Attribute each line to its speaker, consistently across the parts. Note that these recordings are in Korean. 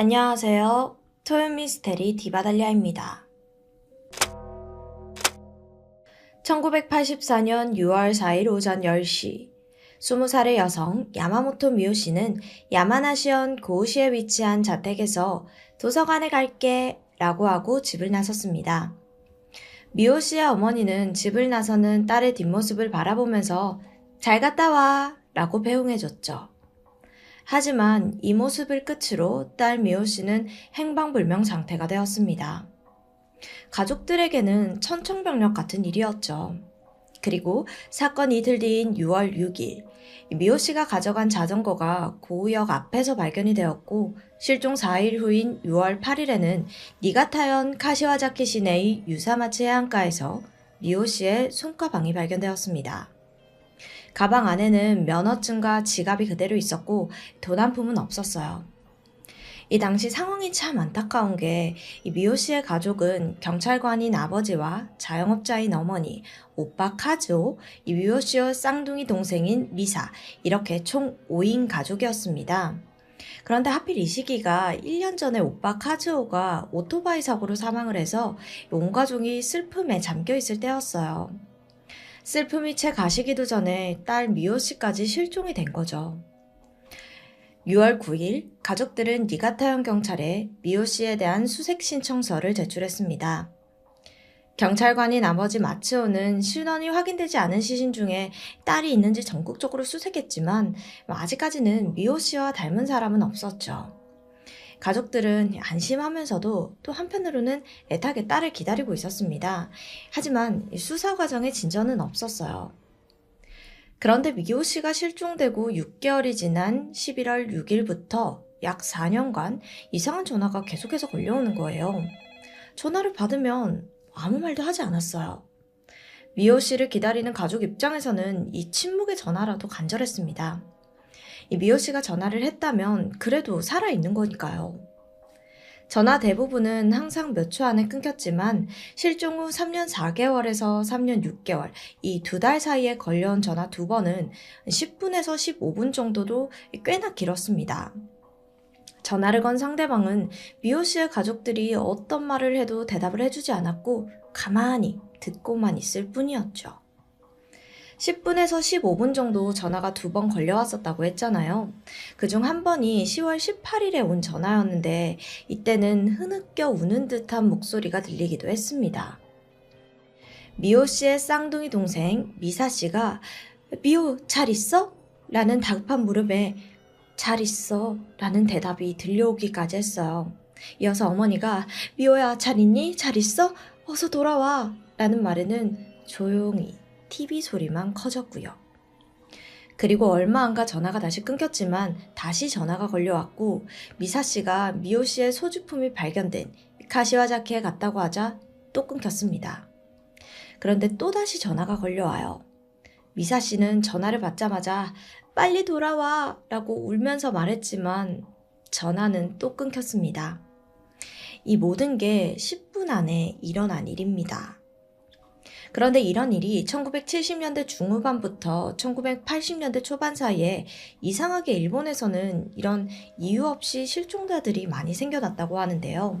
Speaker 1: 안녕하세요. 토요 미스테리 디바달리아입니다. 1984년 6월 4일 오전 10시, 20살의 여성 야마모토 미오 씨는 야마나시현 고우시에 위치한 자택에서 도서관에 갈게 라고 하고 집을 나섰습니다. 미오 씨의 어머니는 집을 나서는 딸의 뒷모습을 바라보면서 잘 갔다 와 라고 배웅해줬죠. 하지만 이 모습을 끝으로 딸 미호 씨는 행방불명 상태가 되었습니다. 가족들에게는 천청병력 같은 일이었죠. 그리고 사건 이틀 뒤인 6월 6일, 미호 씨가 가져간 자전거가 고우역 앞에서 발견이 되었고, 실종 4일 후인 6월 8일에는 니가타현 카시와자키 시내의 유사마치 해안가에서 미호 씨의 손가방이 발견되었습니다. 가방 안에는 면허증과 지갑이 그대로 있었고 푼은 없었어요. 이 당시 상황이 참 안타까운 게 이 미호 씨의 가족은 경찰관인 아버지와 자영업자인 어머니, 오빠 카즈오, 이 미호 씨의 쌍둥이 동생인 미사 이렇게 총 5인 가족이었습니다. 그런데 하필 이 시기가 1년 전에 오빠 카즈오가 오토바이 사고로 사망을 해서 온 가족이 슬픔에 잠겨 있을 때였어요. 슬픔이 채 가시기도 전에 딸 미호 씨까지 실종이 된 거죠. 6월 9일 가족들은 니가타현 경찰에 미호 씨에 대한 수색 신청서를 제출했습니다. 경찰관인 아버지 마츠오는 신원이 확인되지 않은 시신 중에 딸이 있는지 전국적으로 수색했지만 아직까지는 미호 씨와 닮은 사람은 없었죠. 가족들은 안심하면서도 또 한편으로는 애타게 딸을 기다리고 있었습니다. 하지만 수사 과정에 진전은 없었어요. 그런데 미기호 씨가 실종되고 6개월이 지난 11월 6일부터 약 4년간 이상한 전화가 계속해서 걸려오는 거예요. 전화를 받으면 아무 말도 하지 않았어요. 미호 씨를 기다리는 가족 입장에서는 이 침묵의 전화라도 간절했습니다. 이 미호 씨가 전화를 했다면 그래도 살아있는 거니까요. 전화 대부분은 항상 몇 초 안에 끊겼지만 실종 후 3년 4개월에서 3년 6개월 이 두 달 사이에 걸려온 전화 두 번은 10분에서 15분 정도도 꽤나 길었습니다. 전화를 건 상대방은 미호 씨의 가족들이 어떤 말을 해도 대답을 해주지 않았고 가만히 듣고만 있을 뿐이었죠. 10분에서 15분 정도 전화가 두 번 걸려왔었다고 했잖아요. 그중 한 번이 10월 18일에 온 전화였는데 이때는 흐느껴 우는 듯한 목소리가 들리기도 했습니다. 미호 씨의 쌍둥이 동생 미사 씨가 미호 잘 있어? 라는 다급한 물음에 잘 있어 라는 대답이 들려오기까지 했어요. 이어서 어머니가 미호야 잘 있니? 잘 있어? 어서 돌아와 라는 말에는 조용히 TV 소리만 커졌고요. 그리고 얼마 안가 전화가 다시 끊겼지만 다시 전화가 걸려왔고 미사 씨가 미호 씨의 소지품이 발견된 카시와자키에 갔다고 하자 또 끊겼습니다. 그런데 또다시 전화가 걸려와요. 미사 씨는 전화를 받자마자 빨리 돌아와 라고 울면서 말했지만 전화는 또 끊겼습니다. 이 모든 게 10분 안에 일어난 일입니다. 그런데 이런 일이 1970년대 중후반부터 1980년대 초반 사이에 이상하게 일본에서는 이런 이유 없이 실종자들이 많이 생겨났다고 하는데요.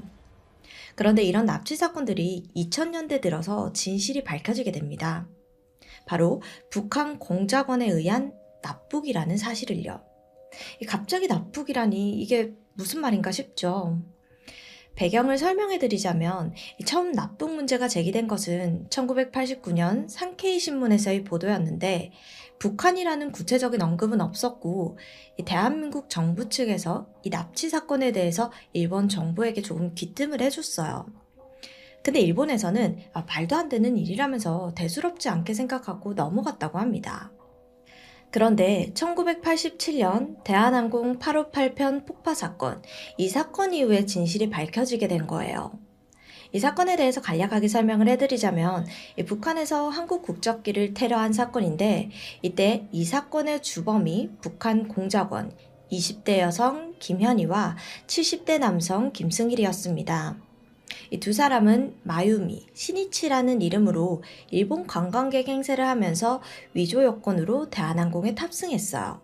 Speaker 1: 그런데 이런 납치 사건들이 2000년대 들어서 진실이 밝혀지게 됩니다. 바로 북한 공작원에 의한 납북이라는 사실을요. 갑자기 납북이라니 이게 무슨 말인가 싶죠. 배경을 설명해 드리자면 처음 납북 문제가 제기된 것은 1989년 상케이 신문에서의 보도였는데 북한이라는 구체적인 언급은 없었고 대한민국 정부 측에서 이 납치 사건에 대해서 일본 정부에게 조금 귀뜸을 해줬어요. 근데 일본에서는 아, 말도 안 되는 일이라면서 대수롭지 않게 생각하고 넘어갔다고 합니다. 그런데 1987년 대한항공 858편 폭파 사건, 이 사건 이후에 진실이 밝혀지게 된 거예요. 이 사건에 대해서 간략하게 설명을 해드리자면 북한에서 한국 국적기를 테러한 사건인데 이때 이 사건의 주범이 북한 공작원 20대 여성 김현희와 70대 남성 김승일이었습니다. 이 두 사람은 마유미, 시니치라는 이름으로 일본 관광객 행세를 하면서 위조 여권으로 대한항공에 탑승했어요.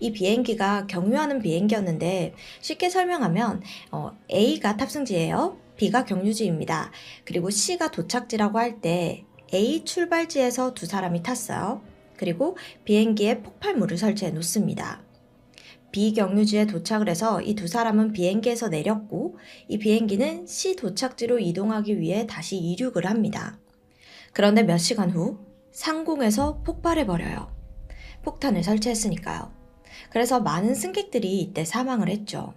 Speaker 1: 이 비행기가 경유하는 비행기였는데 쉽게 설명하면 어, A가 탑승지예요. B가 경유지입니다. 그리고 C가 도착지라고 할 때 A 출발지에서 두 사람이 탔어요. 그리고 비행기에 폭발물을 설치해 놓습니다. B 경유지에 도착을 해서 이 두 사람은 비행기에서 내렸고 이 비행기는 C 도착지로 이동하기 위해 다시 이륙을 합니다. 그런데 몇 시간 후 상공에서 폭발해 버려요. 폭탄을 설치했으니까요. 그래서 많은 승객들이 이때 사망을 했죠.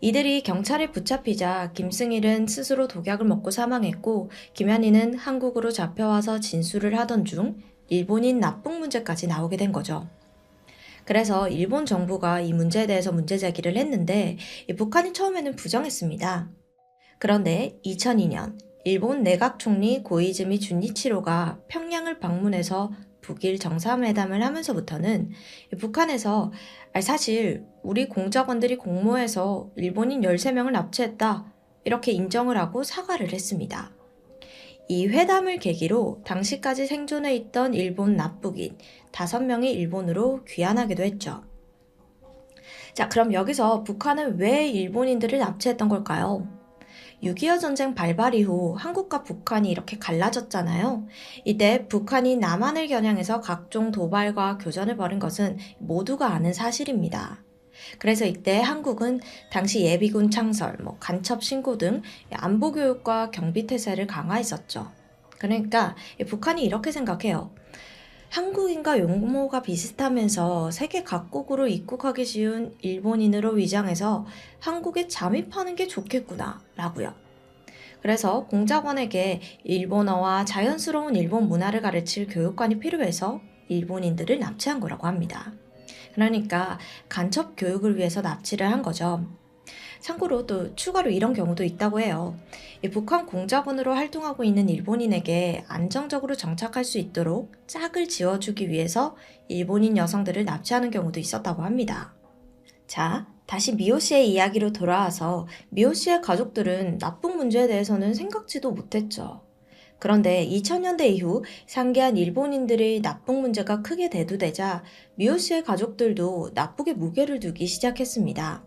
Speaker 1: 이들이 경찰에 붙잡히자 김승일은 스스로 독약을 먹고 사망했고 김현희는 한국으로 잡혀와서 진술을 하던 중 일본인 납북 문제까지 나오게 된 거죠. 그래서 일본 정부가 이 문제에 대해서 문제 제기를 했는데 북한이 처음에는 부정했습니다. 그런데 2002년 일본 내각 총리 고이즈미 준이치로가 평양을 방문해서 북일 정상회담을 하면서부터는 북한에서 사실 우리 공작원들이 공모해서 일본인 13명을 납치했다 이렇게 인정을 하고 사과를 했습니다. 이 회담을 계기로 당시까지 생존해 있던 일본 납북인 5명이 일본으로 귀환하기도 했죠. 자, 그럼 여기서 북한은 왜 일본인들을 납치했던 걸까요? 6.25 전쟁 발발 이후 한국과 북한이 이렇게 갈라졌잖아요. 이때 북한이 남한을 겨냥해서 각종 도발과 교전을 벌인 것은 모두가 아는 사실입니다. 그래서 이때 한국은 당시 예비군 창설, 뭐 간첩 신고 등 안보 교육과 경비 태세를 강화했었죠. 그러니까 북한이 이렇게 생각해요. 한국인과 용모가 비슷하면서 세계 각국으로 입국하기 쉬운 일본인으로 위장해서 한국에 잠입하는 게 좋겠구나 라고요. 그래서 공작원에게 일본어와 자연스러운 일본 문화를 가르칠 교육관이 필요해서 일본인들을 납치한 거라고 합니다. 그러니까 간첩 교육을 위해서 납치를 한 거죠. 참고로 또 추가로 이런 경우도 있다고 해요. 북한 공작원으로 활동하고 있는 일본인에게 안정적으로 정착할 수 있도록 짝을 지어주기 위해서 일본인 여성들을 납치하는 경우도 있었다고 합니다. 자, 다시 미호 씨의 이야기로 돌아와서 미호 씨의 가족들은 납북 문제에 대해서는 생각지도 못했죠. 그런데 2000년대 이후 상계한 일본인들의 납북 문제가 크게 대두되자 미호 씨의 가족들도 납북에 무게를 두기 시작했습니다.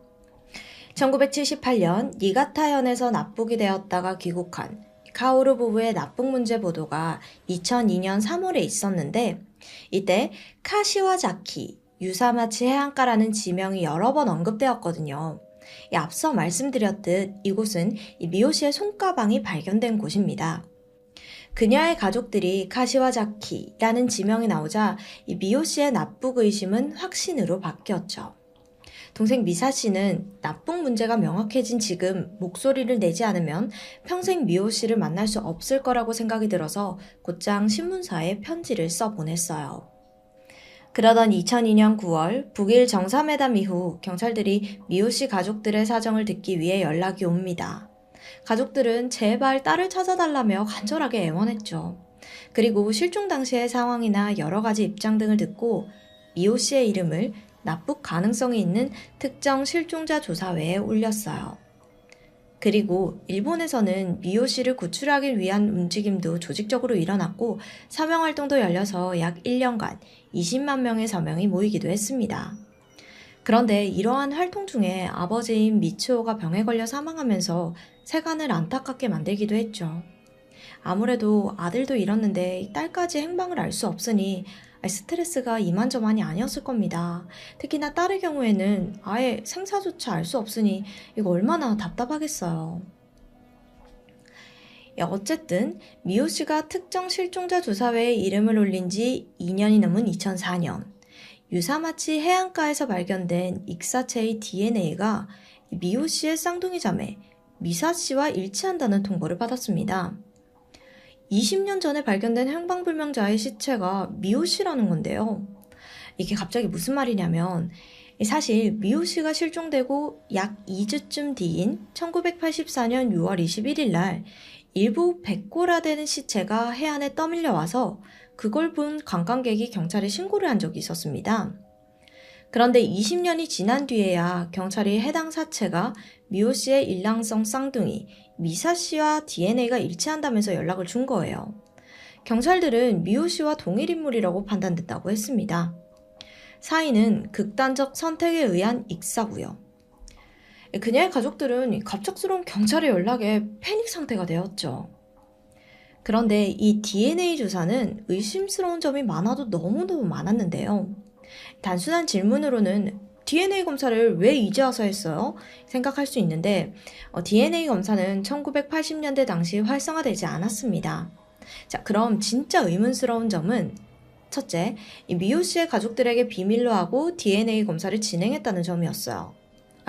Speaker 1: 1978년 니가타현에서 납북이 되었다가 귀국한 카오루 부부의 납북 문제 보도가 2002년 3월에 있었는데 이때 카시와자키 유사마치 해안가라는 지명이 여러 번 언급되었거든요. 앞서 말씀드렸듯 이곳은 미호씨의 손가방이 발견된 곳입니다. 그녀의 가족들이 카시와자키라는 지명이 나오자 미호 씨의 납북 의심은 확신으로 바뀌었죠. 동생 미사 씨는 납북 문제가 명확해진 지금 목소리를 내지 않으면 평생 미호 씨를 만날 수 없을 거라고 생각이 들어서 곧장 신문사에 편지를 써 보냈어요. 그러던 2002년 9월 북일 정상회담 이후 경찰들이 미호 씨 가족들의 사정을 듣기 위해 연락이 옵니다. 가족들은 제발 딸을 찾아달라며 간절하게 애원했죠. 그리고 실종 당시의 상황이나 여러 가지 입장 등을 듣고 미호 씨의 이름을 납북 가능성이 있는 특정 실종자 조사회에 올렸어요. 그리고 일본에서는 미호 씨를 구출하기 위한 움직임도 조직적으로 일어났고 서명 활동도 열려서 약 1년간 20만 명의 서명이 모이기도 했습니다. 그런데 이러한 활동 중에 아버지인 미츠오가 병에 걸려 사망하면서 세간을 안타깝게 만들기도 했죠. 아무래도 아들도 잃었는데 딸까지 행방을 알 수 없으니 스트레스가 이만저만이 아니었을 겁니다. 특히나 딸의 경우에는 아예 생사조차 알 수 없으니 이거 얼마나 답답하겠어요. 어쨌든 미호 씨가 특정 실종자 조사회에 이름을 올린 지 2년이 넘은 2004년 유사마치 해안가에서 발견된 익사체의 DNA가 미호 씨의 쌍둥이 자매 미사 씨와 일치한다는 통보를 받았습니다. 20년 전에 발견된 행방불명자의 시체가 미호 씨라는 건데요. 이게 갑자기 무슨 말이냐면 사실 미호 씨가 실종되고 약 2주쯤 뒤인 1984년 6월 21일 날 일부 백골화되는 시체가 해안에 떠밀려 와서 그걸 본 관광객이 경찰에 신고를 한 적이 있었습니다. 그런데 20년이 지난 뒤에야 경찰이 해당 사체가 미호 씨의 일랑성 쌍둥이 미사 씨와 DNA가 일치한다면서 연락을 준 거예요. 경찰들은 미호 씨와 동일 인물이라고 판단됐다고 했습니다. 사인은 극단적 선택에 의한 익사고요. 그녀의 가족들은 갑작스러운 경찰의 연락에 패닉 상태가 되었죠. 그런데 이 DNA 조사는 의심스러운 점이 많아도 너무너무 많았는데요. 단순한 질문으로는 DNA 검사를 왜 이제 와서 했어요? 생각할 수 있는데 어, DNA 검사는 1980년대 당시 활성화되지 않았습니다. 자, 그럼 진짜 의문스러운 점은 첫째, 미호 씨의 가족들에게 비밀로 하고 DNA 검사를 진행했다는 점이었어요.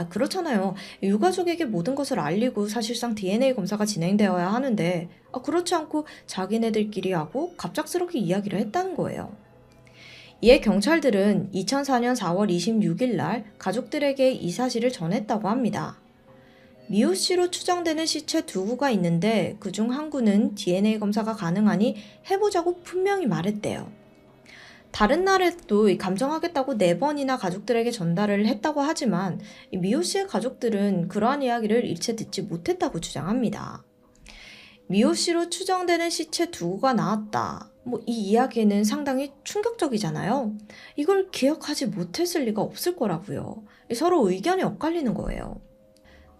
Speaker 1: 아, 그렇잖아요. 유가족에게 모든 것을 알리고 사실상 DNA 검사가 진행되어야 하는데, 아, 그렇지 않고 자기네들끼리 하고 갑작스럽게 이야기를 했다는 거예요. 이에 경찰들은 2004년 4월 26일 날 가족들에게 이 사실을 전했다고 합니다. 미호 씨로 추정되는 시체 두 구가 있는데 그중 한 구는 DNA 검사가 가능하니 해보자고 분명히 말했대요. 다른 날에도 감정하겠다고 네 번이나 가족들에게 전달을 했다고 하지만 미호 씨의 가족들은 그러한 이야기를 일체 듣지 못했다고 주장합니다. 미호 씨로 추정되는 시체 두 구가 나왔다. 뭐 이 이야기는 상당히 충격적이잖아요. 이걸 기억하지 못했을 리가 없을 거라고요. 서로 의견이 엇갈리는 거예요.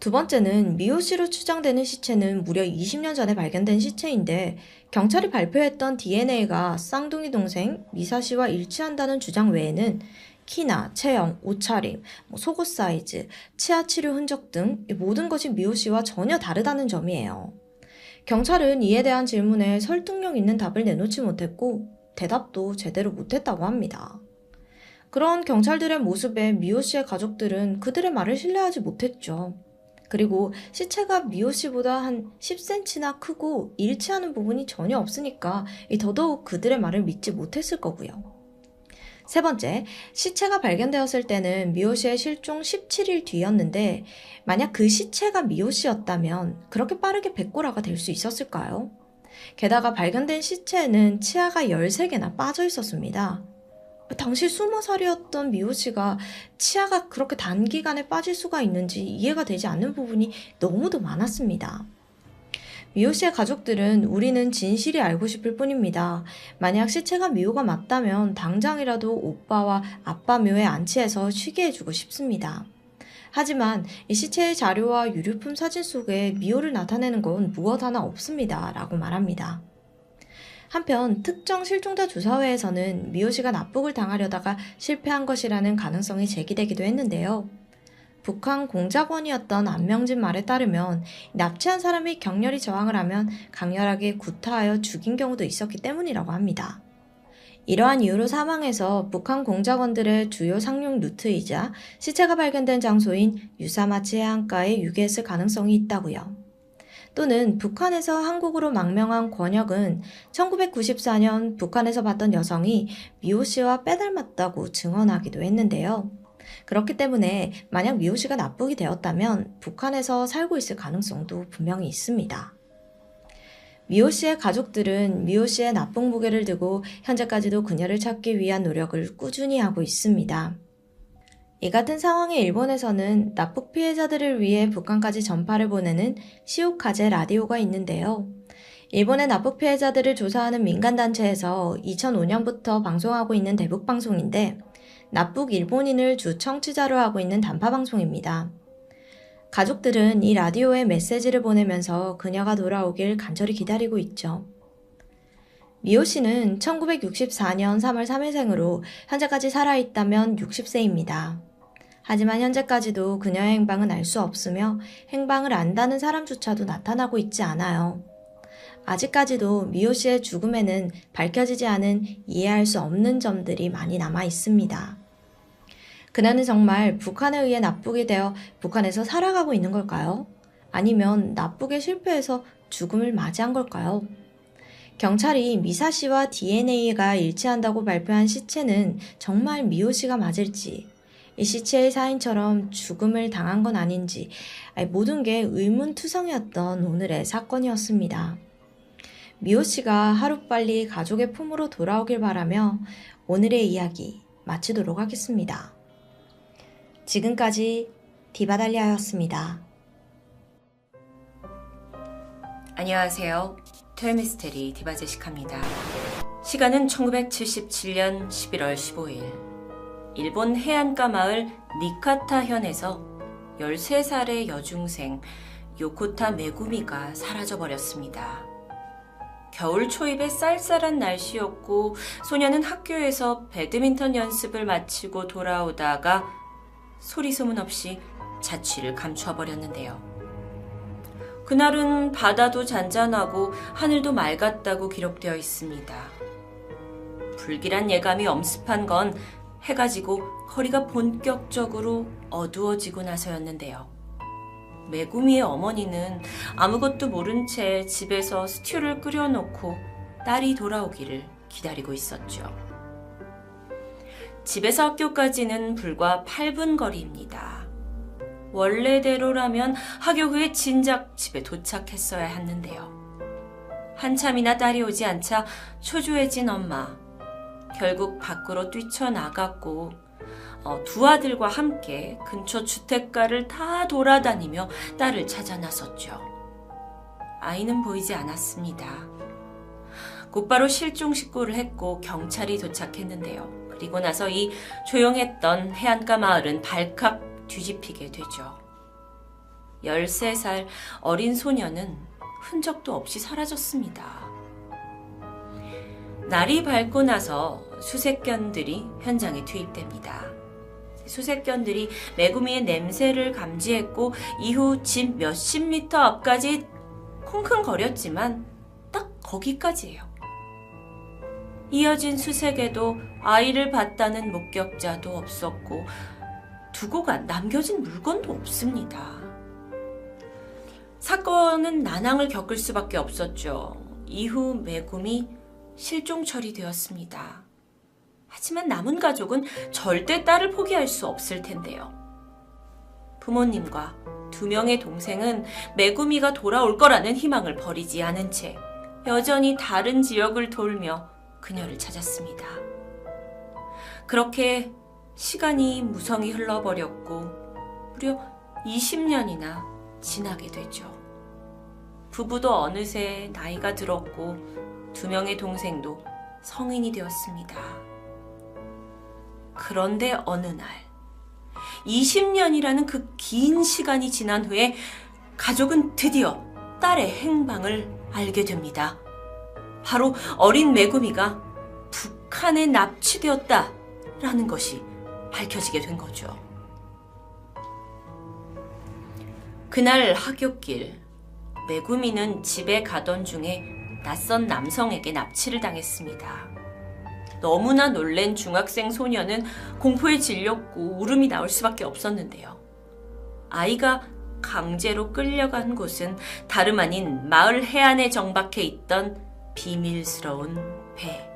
Speaker 1: 두 번째는 미호 씨로 추정되는 시체는 무려 20년 전에 발견된 시체인데 경찰이 발표했던 DNA가 쌍둥이 동생 미사 씨와 일치한다는 주장 외에는 키나 체형, 옷차림, 뭐 속옷 사이즈, 치아 치료 흔적 등 모든 것이 미호 씨와 전혀 다르다는 점이에요. 경찰은 이에 대한 질문에 설득력 있는 답을 내놓지 못했고 대답도 제대로 못했다고 합니다. 그런 경찰들의 모습에 미호 씨의 가족들은 그들의 말을 신뢰하지 못했죠. 그리고 시체가 미호 씨보다 한 10cm나 크고 일치하는 부분이 전혀 없으니까 더더욱 그들의 말을 믿지 못했을 거고요. 세 번째, 시체가 발견되었을 때는 미호 씨의 실종 17일 뒤였는데 만약 그 시체가 미호 씨였다면 그렇게 빠르게 백골화가 될 수 있었을까요? 게다가 발견된 시체에는 치아가 13개나 빠져 있었습니다. 당시 20살이었던 미호 씨가 치아가 그렇게 단기간에 빠질 수가 있는지 이해가 되지 않는 부분이 너무도 많았습니다. 미호 씨의 가족들은 우리는 진실이 알고 싶을 뿐입니다. 만약 시체가 미호가 맞다면 당장이라도 오빠와 아빠 묘에 안치해서 쉬게 해주고 싶습니다. 하지만 이 시체의 자료와 유류품 사진 속에 미호를 나타내는 건 무엇 하나 없습니다. 라고 말합니다. 한편 특정 실종자 조사회에서는 미호 씨가 납북을 당하려다가 실패한 것이라는 가능성이 제기되기도 했는데요. 북한 공작원이었던 안명진 말에 따르면 납치한 사람이 격렬히 저항을 하면 강렬하게 구타하여 죽인 경우도 있었기 때문이라고 합니다. 이러한 이유로 사망해서 북한 공작원들의 주요 상륙 루트이자 시체가 발견된 장소인 유사마치 해안가에 유기했을 가능성이 있다고요. 또는 북한에서 한국으로 망명한 권혁은 1994년 북한에서 봤던 여성이 미호 씨와 빼닮았다고 증언하기도 했는데요. 그렇기 때문에 만약 미호 씨가 납북이 되었다면 북한에서 살고 있을 가능성도 분명히 있습니다. 미호 씨의 가족들은 미호 씨의 납북 무게를 두고 현재까지도 그녀를 찾기 위한 노력을 꾸준히 하고 있습니다. 이 같은 상황에 일본에서는 납북 피해자들을 위해 북한까지 전파를 보내는 시오카제 라디오가 있는데요. 일본의 납북 피해자들을 조사하는 민간단체에서 2005년부터 방송하고 있는 대북 방송인데 납북 일본인을 주 청취자로 하고 있는 단파 방송입니다. 가족들은 이 라디오에 메시지를 보내면서 그녀가 돌아오길 간절히 기다리고 있죠. 미호 씨는 1964년 3월 3일생으로 현재까지 살아있다면 60세입니다. 하지만 현재까지도 그녀의 행방은 알 수 없으며 행방을 안다는 사람조차도 나타나고 있지 않아요. 아직까지도 미호 씨의 죽음에는 밝혀지지 않은 이해할 수 없는 점들이 많이 남아 있습니다. 그녀는 정말 북한에 의해 납북이 되어 북한에서 살아가고 있는 걸까요? 아니면 납북에 실패해서 죽음을 맞이한 걸까요? 경찰이 미사 씨와 DNA가 일치한다고 발표한 시체는 정말 미호 씨가 맞을지, 이 시체의 사인처럼 죽음을 당한 건 아닌지 모든 게 의문투성이었던 오늘의 사건이었습니다. 미호 씨가 하루빨리 가족의 품으로 돌아오길 바라며 오늘의 이야기 마치도록 하겠습니다. 지금까지 디바달리아였습니다.
Speaker 2: 안녕하세요. 토요미스테리 디바 제시카입니다. 시간은 1977년 11월 15일. 일본 해안가 마을 니카타현에서 13살의 여중생 요코타 메구미가 사라져버렸습니다. 겨울 초입의 쌀쌀한 날씨였고 소녀는 학교에서 배드민턴 연습을 마치고 돌아오다가 소리 소문 없이 자취를 감춰버렸는데요. 그날은 바다도 잔잔하고 하늘도 맑았다고 기록되어 있습니다. 불길한 예감이 엄습한 건 해가 지고 거리가 본격적으로 어두워지고 나서였는데요. 메구미의 어머니는 아무것도 모른 채 집에서 스튜를 끓여놓고 딸이 돌아오기를 기다리고 있었죠. 집에서 학교까지는 불과 8분 거리입니다. 원래대로라면 학교 후에 진작 집에 도착했어야 했는데요. 한참이나 딸이 오지 않자 초조해진 엄마. 결국 밖으로 뛰쳐나갔고 어, 두 아들과 함께 근처 주택가를 다 돌아다니며 딸을 찾아 나섰죠. 아이는 보이지 않았습니다. 곧바로 실종 신고를 했고 경찰이 도착했는데요. 그리고 나서 이 조용했던 해안가 마을은 발칵 뒤집히게 되죠. 13살 어린 소녀는 흔적도 없이 사라졌습니다. 날이 밝고 나서 수색견들이 현장에 투입됩니다. 수색견들이 메구미의 냄새를 감지했고 이후 집 몇십 미터 앞까지 쿵쿵거렸지만 딱 거기까지예요. 이어진 수색에도 아이를 봤다는 목격자도 없었고 두고 간 남겨진 물건도 없습니다. 사건은 난항을 겪을 수밖에 없었죠. 이후 메구미 실종 처리되었습니다. 하지만 남은 가족은 절대 딸을 포기할 수 없을 텐데요. 부모님과 두 명의 동생은 메구미가 돌아올 거라는 희망을 버리지 않은 채 여전히 다른 지역을 돌며 그녀를 찾았습니다. 그렇게 시간이 무성히 흘러버렸고 무려 20년이나 지나게 되죠. 부부도 어느새 나이가 들었고 두 명의 동생도 성인이 되었습니다. 그런데 어느 날 20년이라는 그 긴 시간이 지난 후에 가족은 드디어 딸의 행방을 알게 됩니다. 바로 어린 메구미가 북한에 납치되었다라는 것이 밝혀지게 된 거죠. 그날 하굣길 메구미는 집에 가던 중에 낯선 남성에게 납치를 당했습니다. 너무나 놀란 중학생 소녀는 공포에 질렸고 울음이 나올 수밖에 없었는데요. 아이가 강제로 끌려간 곳은 다름 아닌 마을 해안에 정박해 있던 비밀스러운 배.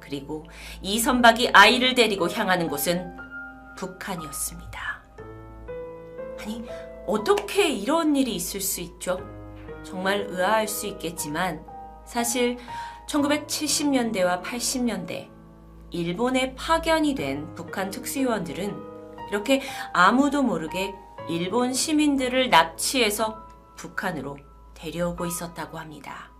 Speaker 2: 그리고 이 선박이 아이를 데리고 향하는 곳은 북한이었습니다. 아니, 어떻게 이런 일이 있을 수 있죠? 정말 의아할 수 있겠지만 사실 1970년대와 80년대 일본에 파견이 된 북한 특수요원들은 이렇게 아무도 모르게 일본 시민들을 납치해서 북한으로 데려오고 있었다고 합니다.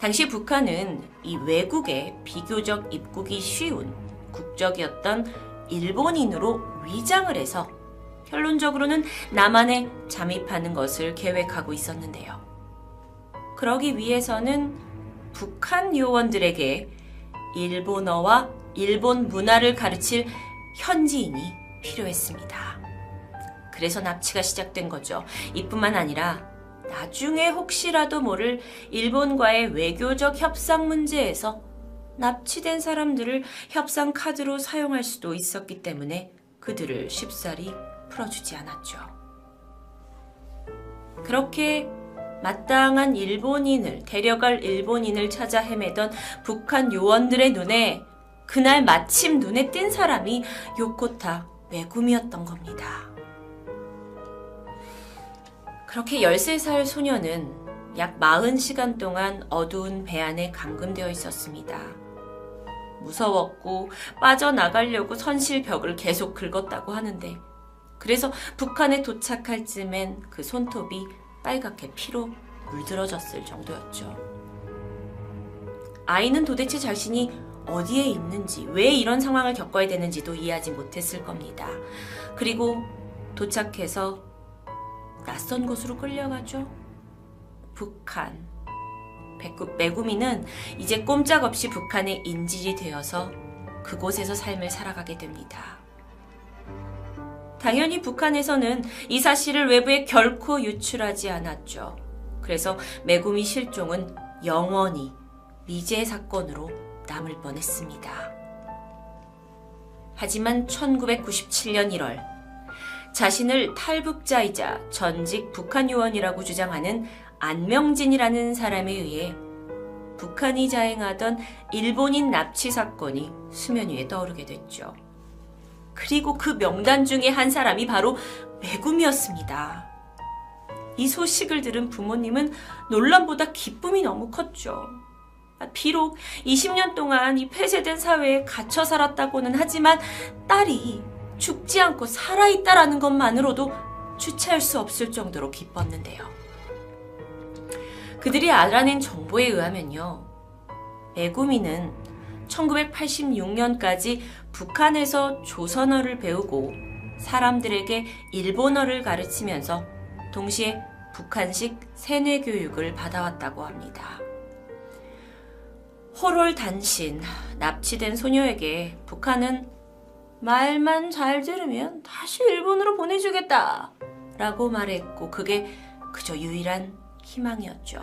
Speaker 2: 당시 북한은 이 외국에 비교적 입국이 쉬운 국적이었던 일본인으로 위장을 해서 결론적으로는 남한에 잠입하는 것을 계획하고 있었는데요. 그러기 위해서는 북한 요원들에게 일본어와 일본 문화를 가르칠 현지인이 필요했습니다. 그래서 납치가 시작된 거죠. 이뿐만 아니라 나중에 혹시라도 모를 일본과의 외교적 협상 문제에서 납치된 사람들을 협상 카드로 사용할 수도 있었기 때문에 그들을 쉽사리 풀어주지 않았죠. 그렇게 마땅한 일본인을 데려갈 일본인을 찾아 헤매던 북한 요원들의 눈에 그날 마침 눈에 띈 사람이 요코타 메구미였던 겁니다. 그렇게 13살 소녀는 약 40시간 동안 어두운 배 안에 감금되어 있었습니다. 무서웠고 빠져나가려고 선실 벽을 계속 긁었다고 하는데 그래서 북한에 도착할 즈음엔 그 손톱이 빨갛게 피로 물들어졌을 정도였죠. 아이는 도대체 자신이 어디에 있는지, 왜 이런 상황을 겪어야 되는지도 이해하지 못했을 겁니다. 그리고 도착해서 낯선 곳으로 끌려가죠. 북한. 메구미는 이제 꼼짝없이 북한의 인질이 되어서 그곳에서 삶을 살아가게 됩니다. 당연히 북한에서는 이 사실을 외부에 결코 유출하지 않았죠. 그래서 메구미 실종은 영원히 미제 사건으로 남을 뻔했습니다. 하지만 1997년 1월 자신을 탈북자이자 전직 북한 요원이라고 주장하는 안명진이라는 사람에 의해 북한이 자행하던 일본인 납치 사건이 수면 위에 떠오르게 됐죠. 그리고 그 명단 중에 한 사람이 바로 매구미였습니다. 이 소식을 들은 부모님은 논란보다 기쁨이 너무 컸죠. 아, 비록 20년 동안 이 폐쇄된 사회에 갇혀 살았다고는 하지만 딸이 죽지 않고 살아있다라는 것만으로도 주체할 수 없을 정도로 기뻤는데요. 그들이 알아낸 정보에 의하면요. 메구미는 1986년까지 북한에서 조선어를 배우고 사람들에게 일본어를 가르치면서 동시에 북한식 세뇌 교육을 받아왔다고 합니다. 호롤 단신, 납치된 소녀에게 북한은 말만 잘 들으면 다시 일본으로 보내주겠다. 라고 말했고, 그게 그저 유일한 희망이었죠.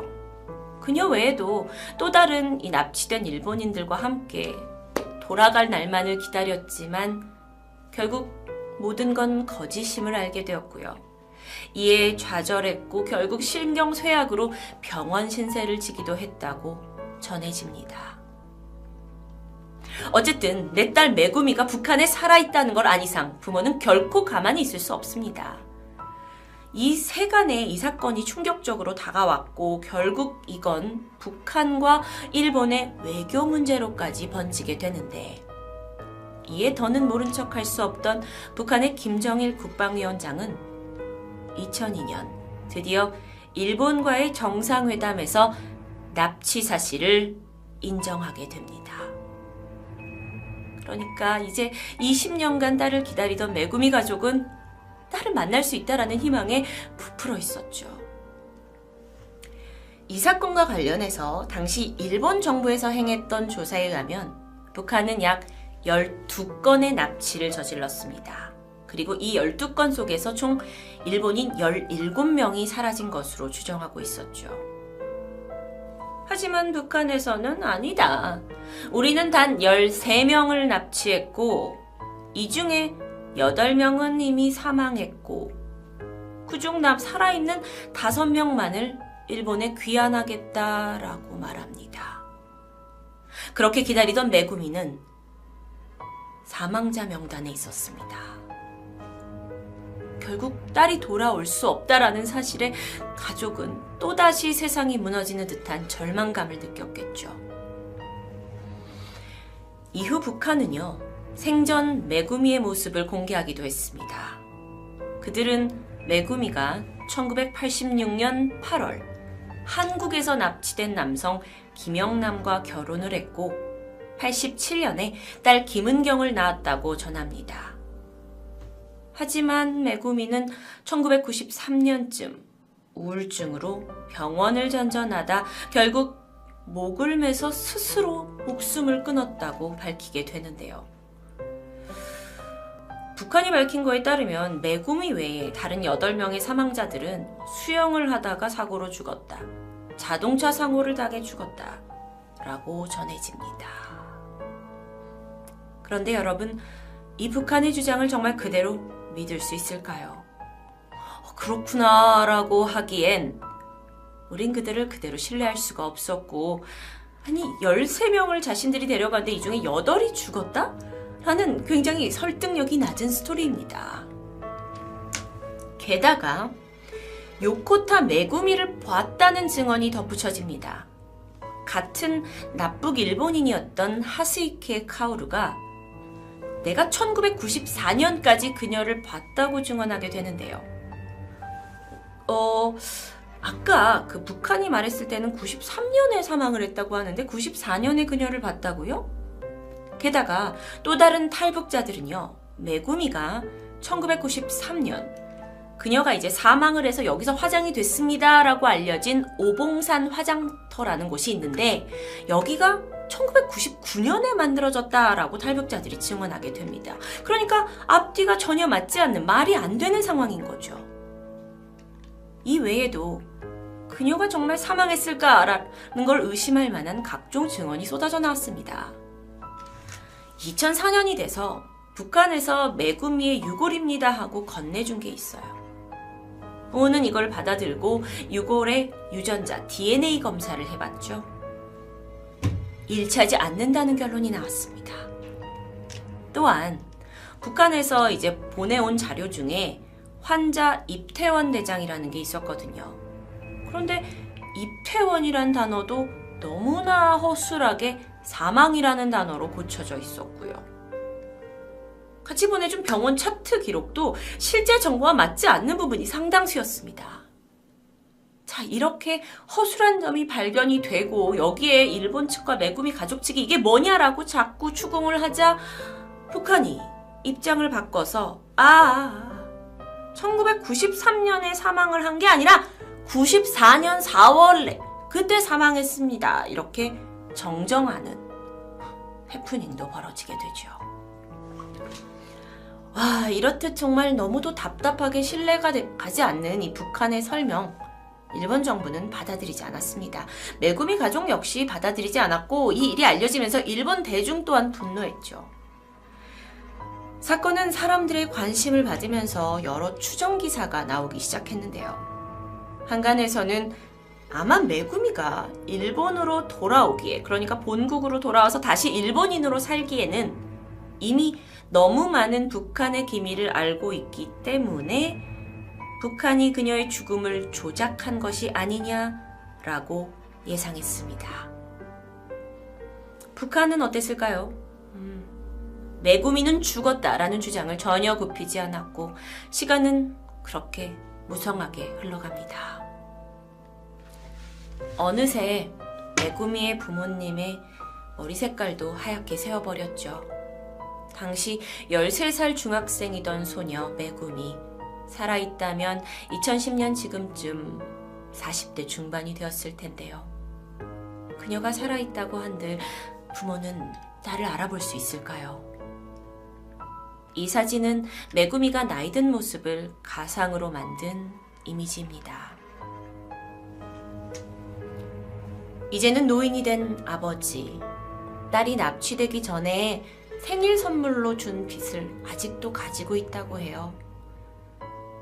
Speaker 2: 그녀 외에도 또 다른 이 납치된 일본인들과 함께 돌아갈 날만을 기다렸지만, 결국 모든 건 거짓임을 알게 되었고요. 이에 좌절했고, 결국 신경쇠약으로 병원 신세를 지기도 했다고 전해집니다. 어쨌든 내딸 메구미가 북한에 살아있다는 걸 안 이상 부모는 결코 가만히 있을 수 없습니다. 이 세간에 이 사건이 충격적으로 다가왔고 결국 이건 북한과 일본의 외교 문제로까지 번지게 되는데 이에 더는 모른 척 할 수 없던 북한의 김정일 국방위원장은 2002년 드디어 일본과의 정상회담에서 납치 사실을 인정하게 됩니다. 그러니까 이제 20년간 딸을 기다리던 메구미 가족은 딸을 만날 수 있다라는 희망에 부풀어 있었죠. 이 사건과 관련해서 당시 일본 정부에서 행했던 조사에 의하면 북한은 약 12건의 납치를 저질렀습니다. 그리고 이 12건 속에서 총 일본인 17명이 사라진 것으로 추정하고 있었죠. 하지만 북한에서는 아니다. 우리는 단 13명을 납치했고, 이 중에 8명은 이미 사망했고, 그중 남 살아있는 5명만을 일본에 귀환하겠다라고 말합니다. 그렇게 기다리던 메구미는 사망자 명단에 있었습니다. 결국 딸이 돌아올 수 없다라는 사실에 가족은 또다시 세상이 무너지는 듯한 절망감을 느꼈겠죠. 이후 북한은요, 생전 메구미의 모습을 공개하기도 했습니다. 그들은 메구미가 1986년 8월 한국에서 납치된 남성 김영남과 결혼을 했고 87년에 딸 김은경을 낳았다고 전합니다. 하지만 메구미는 1993년쯤 우울증으로 병원을 전전하다 결국 목을 매서 스스로 목숨을 끊었다고 밝히게 되는데요. 북한이 밝힌 거에 따르면 메구미 외에 다른 8명의 사망자들은 수영을 하다가 사고로 죽었다. 자동차 상호를 당해 죽었다. 라고 전해집니다. 그런데 여러분, 이 북한의 주장을 정말 그대로 믿을 수 있을까요? 어, 그렇구나 라고 하기엔 우린 그들을 그대로 신뢰할 수가 없었고 아니 13명을 자신들이 데려갔는데 이 중에 8이 죽었다? 라는 굉장히 설득력이 낮은 스토리입니다. 게다가 요코타 메구미를 봤다는 증언이 덧붙여집니다. 같은 납북 일본인이었던 하스이케 카오루가 내가 1994년까지 그녀를 봤다고 증언하게 되는데요. 어, 아까 그 북한이 말했을 때는 93년에 사망을 했다고 하는데 94년에 그녀를 봤다고요? 게다가 또 다른 탈북자들은요, 메구미가 1993년 그녀가 이제 사망을 해서 여기서 화장이 됐습니다라고 알려진 오봉산 화장터라는 곳이 있는데 여기가 1999년에 만들어졌다라고 탈북자들이 증언하게 됩니다. 그러니까 앞뒤가 전혀 맞지 않는 말이 안 되는 상황인 거죠. 이 외에도 그녀가 정말 사망했을까라는 걸 의심할 만한 각종 증언이 쏟아져 나왔습니다. 2004년이 돼서 북한에서 메구미의 유골입니다 하고 건네준 게 있어요. 부모는 이걸 받아들고 유골의 유전자 DNA 검사를 해봤죠. 일치하지 않는다는 결론이 나왔습니다. 또한 북한에서 이제 보내온 자료 중에 환자 입퇴원 대장이라는 게 있었거든요. 그런데 입퇴원이란 단어도 너무나 허술하게 사망이라는 단어로 고쳐져 있었고요. 같이 보내준 병원 차트 기록도 실제 정보와 맞지 않는 부분이 상당수였습니다. 자, 이렇게 허술한 점이 발견이 되고 여기에 일본 측과 메구미 가족 측이 이게 뭐냐라고 자꾸 추궁을 하자 북한이 입장을 바꿔서 아, 1993년에 사망을 한 게 아니라 94년 4월에 그때 사망했습니다. 이렇게 정정하는 해프닝도 벌어지게 되죠. 와, 이렇듯 정말 너무도 답답하게 신뢰가 되- 가지 않는 이 북한의 설명. 일본 정부는 받아들이지 않았습니다. 메구미 가족 역시 받아들이지 않았고 이 일이 알려지면서 일본 대중 또한 분노했죠. 사건은 사람들의 관심을 받으면서 여러 추정 기사가 나오기 시작했는데요. 한간에서는 아마 메구미가 일본으로 돌아오기에 그러니까 본국으로 돌아와서 다시 일본인으로 살기에는 이미 너무 많은 북한의 기밀을 알고 있기 때문에 북한이 그녀의 죽음을 조작한 것이 아니냐라고 예상했습니다. 북한은 어땠을까요? 음, 메구미는 죽었다라는 주장을 전혀 굽히지 않았고 시간은 그렇게 무성하게 흘러갑니다. 어느새 메구미의 부모님의 머리 색깔도 하얗게 새어버렸죠. 당시 13살 중학생이던 소녀 메구미. 살아있다면 2010년 지금쯤 40대 중반이 되었을 텐데요. 그녀가 살아있다고 한들 부모는 나를 알아볼 수 있을까요? 이 사진은 메구미가 나이 든 모습을 가상으로 만든 이미지입니다. 이제는 노인이 된 아버지. 딸이 납치되기 전에 생일 선물로 준 빚을 아직도 가지고 있다고 해요.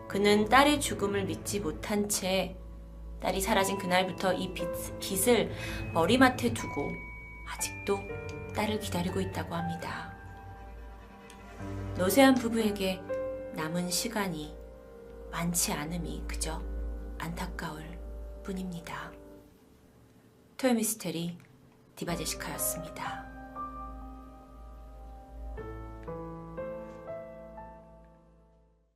Speaker 2: 그는 딸의 죽음을 믿지 못한 채 딸이 사라진 그날부터 이 빚, 빚을 머리맡에 두고 아직도 딸을 기다리고 있다고 합니다. 노세한 부부에게 남은 시간이 많지 않음이 그저 안타까울 뿐입니다. 토요미스테리 디바제시카였습니다.